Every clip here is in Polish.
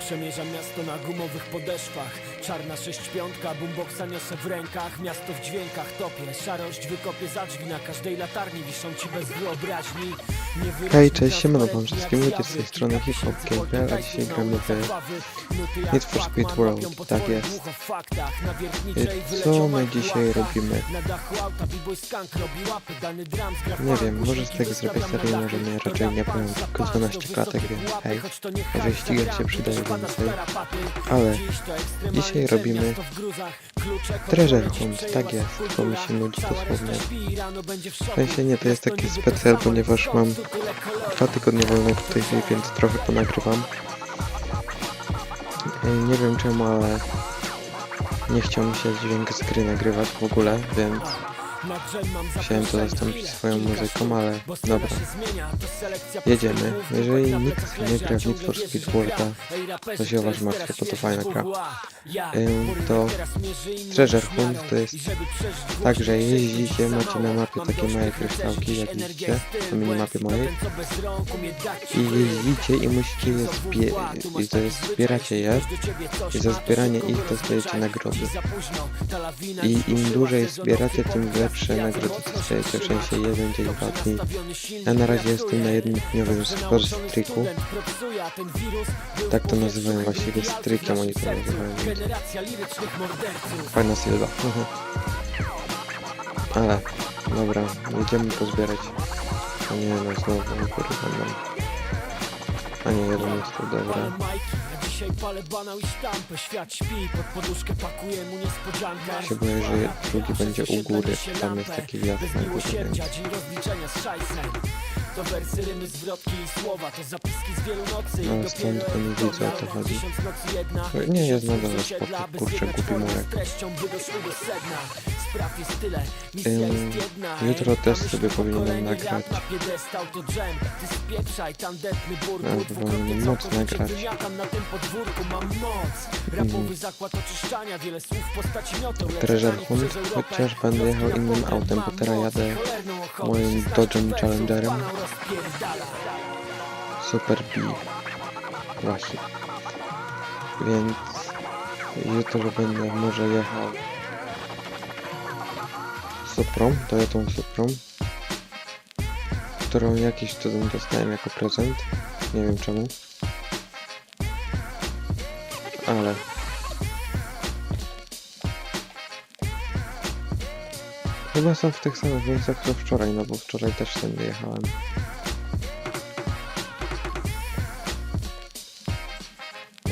Przemierzam miasto na gumowych podeszwach. Czarna sześćpiątka, boomboxa niosę w rękach. Miasto w dźwiękach topię, szarość wykopię za drzwi. Na każdej latarni wiszą ci bez wyobraźni Hej, cześć, siemano wam wszystkim, ludzie z tej strony Hip Hop Gameplay, a dzisiaj gramy w Need for Speed World, tak jest. co my dzisiaj robimy? Nie wiem, może z tego zrobię serię, może nie, raczej nie powiem, tylko za 12 pas, to klatek, więc hej. hajs, ścigać się przydaje więcej. Ale dzisiaj robimy Treasure Hunt, tak jest, bo mi się nudzi dosłownie. w sensie nie, to jest taki specjal, ponieważ mam dwa tygodnie wolnego w tej chwili, więc trochę ponagrywam. Nie wiem czemu, ale nie chciał mi się dźwięk z gry nagrywać w ogóle, więc Chciałem to zastąpić swoją muzyką, ale dobra. Jedziemy. Jeżeli nikt nie gra w Need for Speed Worlda, to się uważ, martwię, bo to fajna gra. Ym, to Treasure. Hunt to jest Także jeździcie, macie na mapie takie małe kryształki, jak widzicie, na minimapie mojej. I jeździcie i musicie je zbie... i to jest, zbieracie je i za zbieranie ich dostajecie nagrody. I im dłużej zbieracie, tym lepsze dostajecie, w sensie jeden dzień, dwa dni. Ja na razie jestem na jednym dniowym streaku. Tak to nazywają właściwie streakiem, oni Fajna silba. Ale, dobra, jedziemy pozbierać. A nie, no znowu, no kurwa, mam. A nie, jeden jest tu, dobra. Dzisiaj palę banał i sztampę Świat śpi, pod poduszkę pakuję mu niespodziankę boję, że drugi będzie u góry, tam jest taki wjazd na górę, więc... To wersy, rymy, zwrotki i słowa To zapiski z wielu nocy No, stąd to nie widzę, o na chodzi. tysiąc nocy jedna Nie, jest nadal spoko, kurczę, formę murek. z treścią, by doszły do sedna Spraw jest tyle, misja Ym, jest jedna jutro też sobie powinienem nagrać. na piedestał to drzem Ty spieprzaj, tandetny burgut No, Dwukrotnie powinienem moc całkowicie nagrać. wymiatam na tym podwórku, mam moc Rapowy zakład oczyszczania, wiele słów w postaci mioteł lecę Treasure Hunt, chociaż będę jechał innym autem, bo teraz jadę moim Dodge'em Challengerem. Super B. Właśnie. Więc jutro będę może jechał Suprą, Toyotą Suprą, którą jakiś cudem dostałem jako prezent. Nie wiem czemu. Ale Chyba są w tych samych miejscach co wczoraj, no bo wczoraj też tędy jechałem.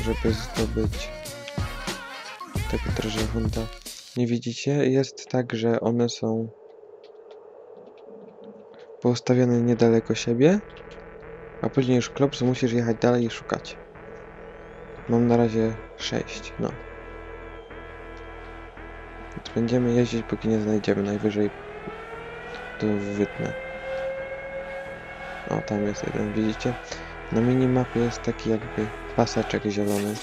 żeby zdobyć tego treasure hunta. Nie widzicie? Jest tak, że one są poustawione niedaleko siebie, a później już klops musisz jechać dalej i szukać. Mam na razie 6, no. Będziemy jeździć, póki nie znajdziemy. Najwyżej to wytnę. O, tam jest jeden, widzicie? Na minimapie jest taki jakby paseczek zielony,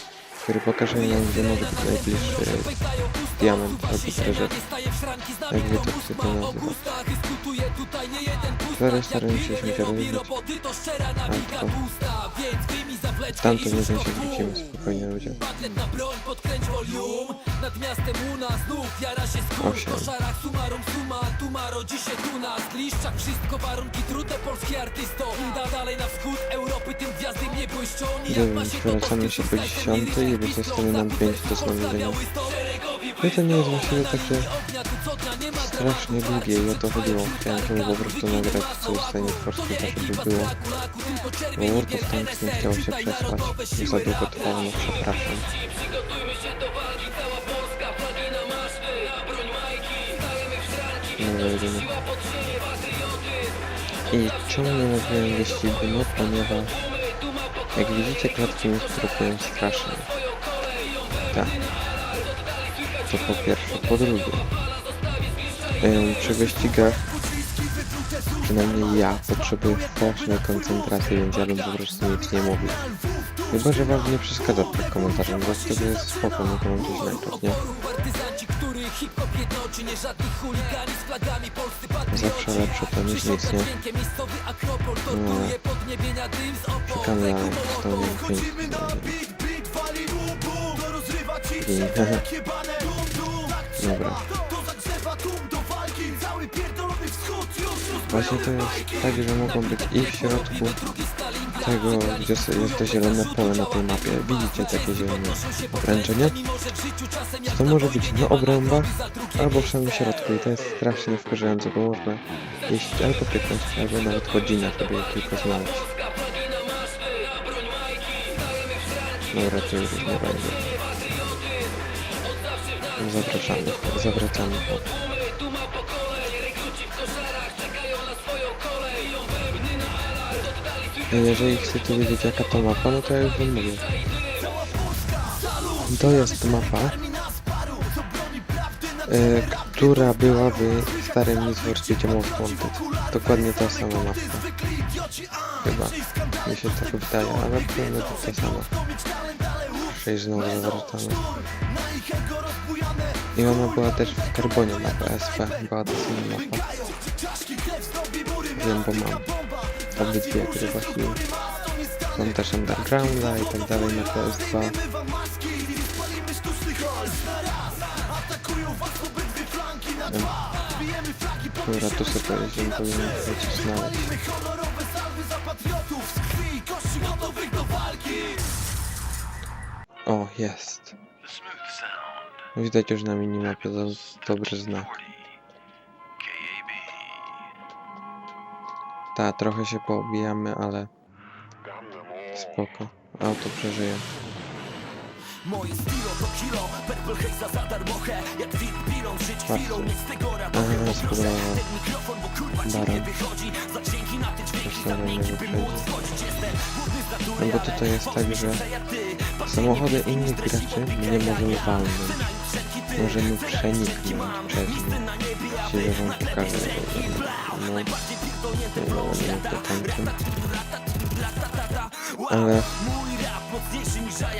który pokaże nam, gdzie może być najbliższy diament albo treasure. Jak wie to kto to się śmieciarą Alko. Tamto nie się wrócimy spokojnie ludzie. na broń, podkręć volume Nad miastem u nas znów jara się skór Osiem. W koszarach sumarum suma, tuma rodzi się tu na zgliszczach Wszystko warunki trudne, polski artysto Da dalej na wschód Europy, tym gwiazdy nie błyszczą Nijak ma się to Wracamy się po dziesiątej i No to nie jest właściwie takie strasznie długie i o to chodziło. Chciałem sobie po prostu nagrać coś z for Speed, żeby było. World of Tanks nie chciało się przesłać. Za długo trwało, no przepraszam. No. I czemu nie mówiłem wyścigu? No ponieważ jak widzicie klatki mi stropują strasznie. Tak. To po pierwsze. Po drugie. Przy wyścigach przynajmniej ja potrzebuję strasznej koncentracji, więc ja bym po prostu nic nie mówił. Chyba, że wam nie przeszkadza pod komentarzem, bo wtedy jest spoko, no nie? Hip-hop jednoczy, nie Zawsze lepsze to niż nic, nie? dźwiękiem, miejscowy akropol Tortuje podniebienia dym z opon Czekamy na Mołotow. pięć. I Dobra. Właśnie to jest tak, że mogą być i w środku tego, gdzie jest to zielone pole na tej mapie. Widzicie takie zielone okrężenie? To może być na obrębach albo w samym środku i to jest strasznie wkurzające, bo można jeść albo pyknąć, albo nawet godzinę, je tylko znaleźć. Dobra, to już nie będzie. Zawracamy, zawracamy. Jeżeli chcecie wiedzieć jaka to mapa, no to ja już wam mówię. To jest mapa, e, która była w starym Need for. Dokładnie ta sama mapa. Chyba. Mi się tak wydaje, ale powinno być ta sama. Przejść znowu zawracamy. I ona była też w Carbonie na PSP. Była ta sama mapa. Wiem, bo mam obydwie chyba chwilę. Mam też Undergrounda i tak dalej na PS2. Dobra, tu sobie pojedziemy, powinien być znaleźć. O, jest. Widać już na minimapie, to dobry znak. Ta, trochę się poobijamy, ale spoko. Auto przeżyje. Moje stilo to kilo, purple za darmochę Jak fit pilą, żyć chwilą, z tego radochę spróbowałem. Ten mikrofon, bo kurwa ci nie wychodzi Za dźwięki na te dźwięki, za dźwięki by móc wychodzi. schodzić Jestem głodny z natury, No bo tutaj jest tak, że Samochody innych graczy nie możemy walnąć. Możemy przeniknąć przez Listy nie. Siłę wam pokażę. No, to tańczy. Ale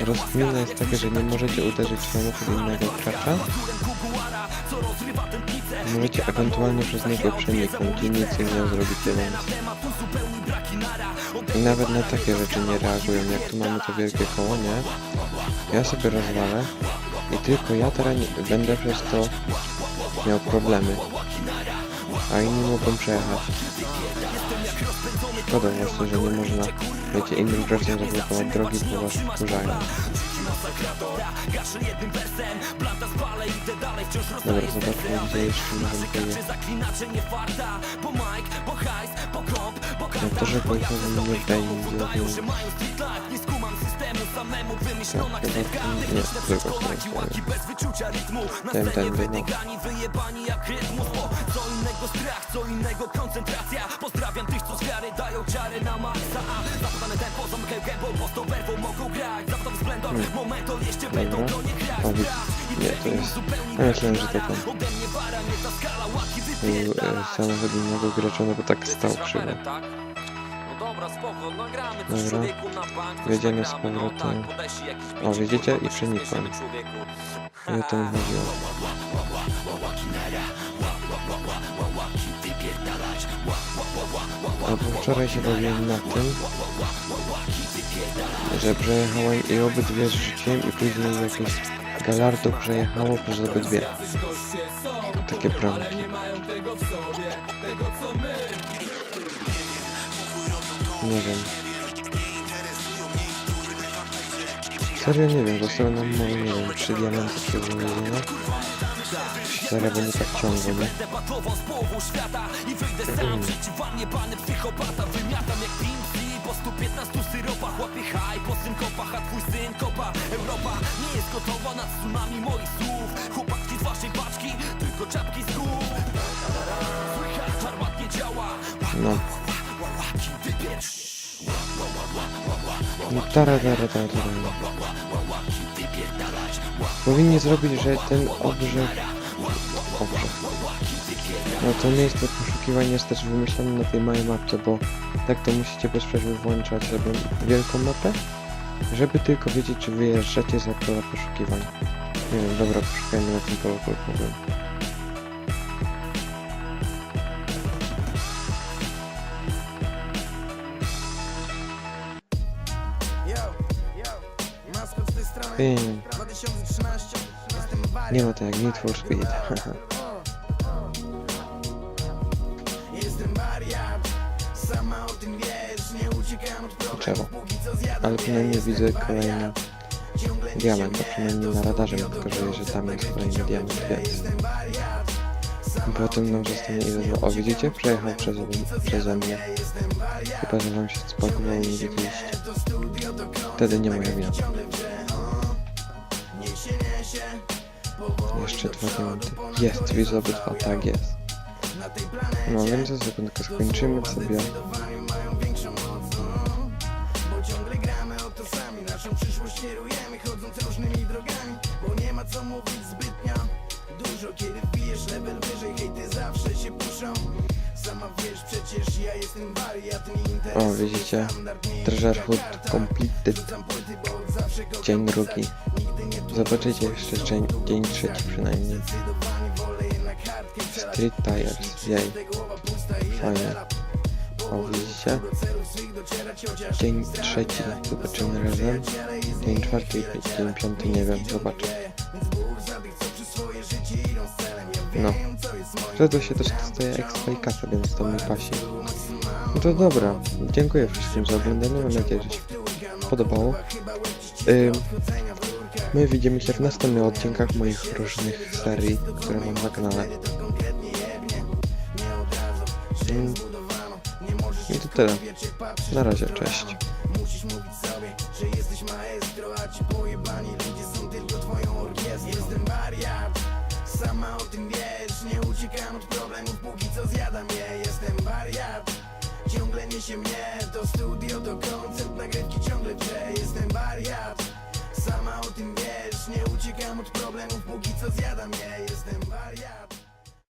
rozkmina jest taka, że nie możecie uderzyć w samochód innego gracza. Możecie ewentualnie przez niego przeniknąć i nic im nie zrobicie, więc... I nawet na takie rzeczy nie reagują, jak tu mamy to wielkie koło, nie? Ja sobie rozwalę i tylko ja teraz nie, będę przez to miał problemy. A inni mogą przejechać. Szkoda właśnie, że nie można, wiecie, innym graczom zablokować drogi, bo was wkurzają. Dobra, zobaczmy, gdzie jeszcze możemy pojechać. No to, że pojechałem nie w chyba... Nie. Ten, ten, ten, wyjebani jak rytmus Bo co innego strach, co innego koncentracja. Pozdrawiam tych, co z wiary dają ciary na maksa A zapytane tempo, zamykają gębą, bo z tą werwą mogą grać. Zapytam splendor, momental, jeszcze będą to nie grać. Nie, to jest... Ja myślałem, że to ten Ode mnie bara, nie ta skala, łaki był e, samochód innego gracza, no bo tak stał krzywo. No dobra, spoko, nagramy coś Dobra. człowieku na bank, coś Jedziemy z nagramy, no powrotem. tak, podeślij jakiś O, widzicie? kurwa, I to się przenikłem. spieszymy, człowieku. I o to mi chodziło. Albo wczoraj się bawiłem na tym, że przejechałem i obydwie zrzuciłem i później jakieś Galardo przejechało przez obydwie. Takie pranki. Nie wiem. Serio nie wiem, zostały nam może, nie wiem, trzy diamenty czy. Serio, bo nie tak ciągle, nie? Pimsy Po 115 syropach Łapię haj po A twój syn kopa Europa nie jest gotowa na tsunami moich słów Chłopaki z waszej paczki Tylko czapki z głów Słychać, czarmat nie działa No. No tara, tara, tara, tara. Powinni zrobić, że ten obrzeg... Obrzeg. No to miejsce poszukiwań jest też wymyślone na tej małej mapce, bo tak to musicie bez przerwy włączać sobie wielką mapę, żeby tylko wiedzieć, czy wyjeżdżacie za pola poszukiwań. Nie wiem, dobra, poszukajmy na tym polu golfowym. Ping. 2013 Jestem wariat Nie ma to jak Need for Speed. Czemu? Ale przynajmniej widzę kolejny diament, a przynajmniej na radarze mam tylko, że tam jest kolejny diament, więc... Potem nam zostanie ile dwa. O, widzicie? Przejechał przeze, przeze mnie. Chyba, że wam się spakowało, nie widzieliście. Wtedy nie moja wina. Jeszcze dwa diamenty. Jest, widzę obydwa, tak jest. No więc za sekundkę skończymy sobie. O widzicie? Treasure karta. completed. Dzień drugi. Zobaczycie jeszcze dzień, dzień trzeci przynajmniej. Street Tires, jej. Fajnie. O, widzicie? Dzień trzeci zobaczymy razem. Dzień czwarty i dzień piąty nie wiem, zobaczę. No. Wtedy się też dostaje expa i kasa, więc to mi pasi. No to dobra, dziękuję wszystkim za oglądanie, mam nadzieję, że się podobało. My widzimy się w następnych odcinkach moich różnych serii, które mam na kanale. Ym, I to tyle. Na razie, cześć. Musisz mówić sobie, że jesteś maestro A ci pojebani ludzie są tylko twoją orkiestrą Jestem wariat, sama o tym wiesz Nie uciekam od problemów, póki co zjadam je Jestem wariat, ciągle niesie mnie To studio, to koncert, nagrywki ciągle Jestem wariat, Nie uciekam od problemów, póki co zjadam je. Jestem wariat